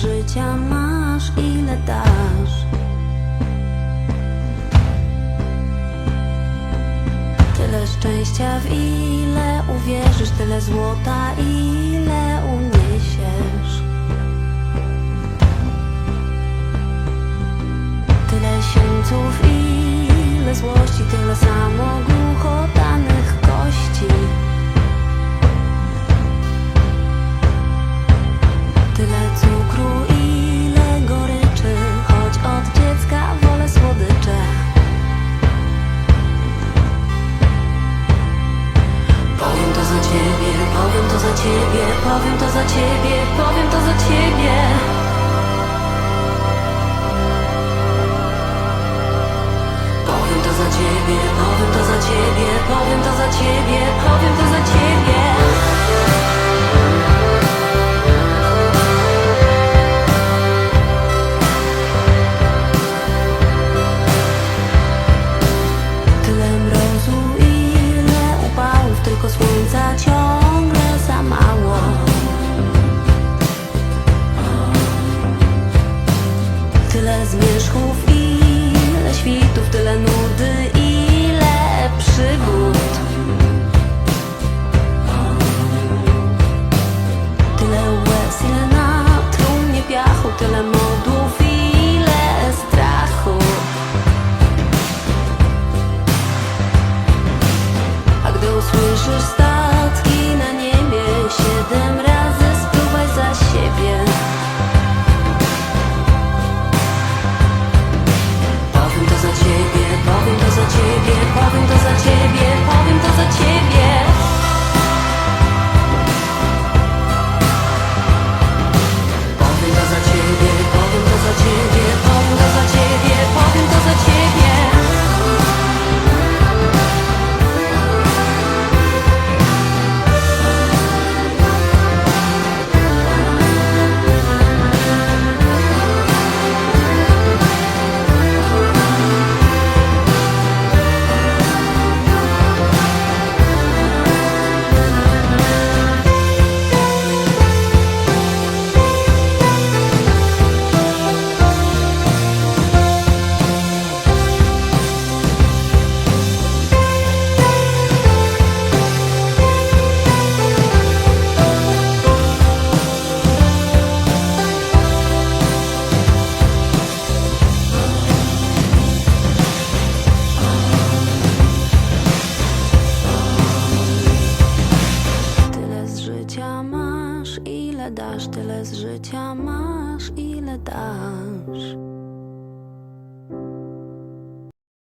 życia masz, ile dasz. Tyle szczęścia, w ile uwierzysz, tyle złota, ile uniesiesz. Tyle sińców, ile złości, tyle samo. ciebie, powiem to za ciebie, powiem to za ciebie. Słyszysz dasz, tyle z życia masz, ile dasz.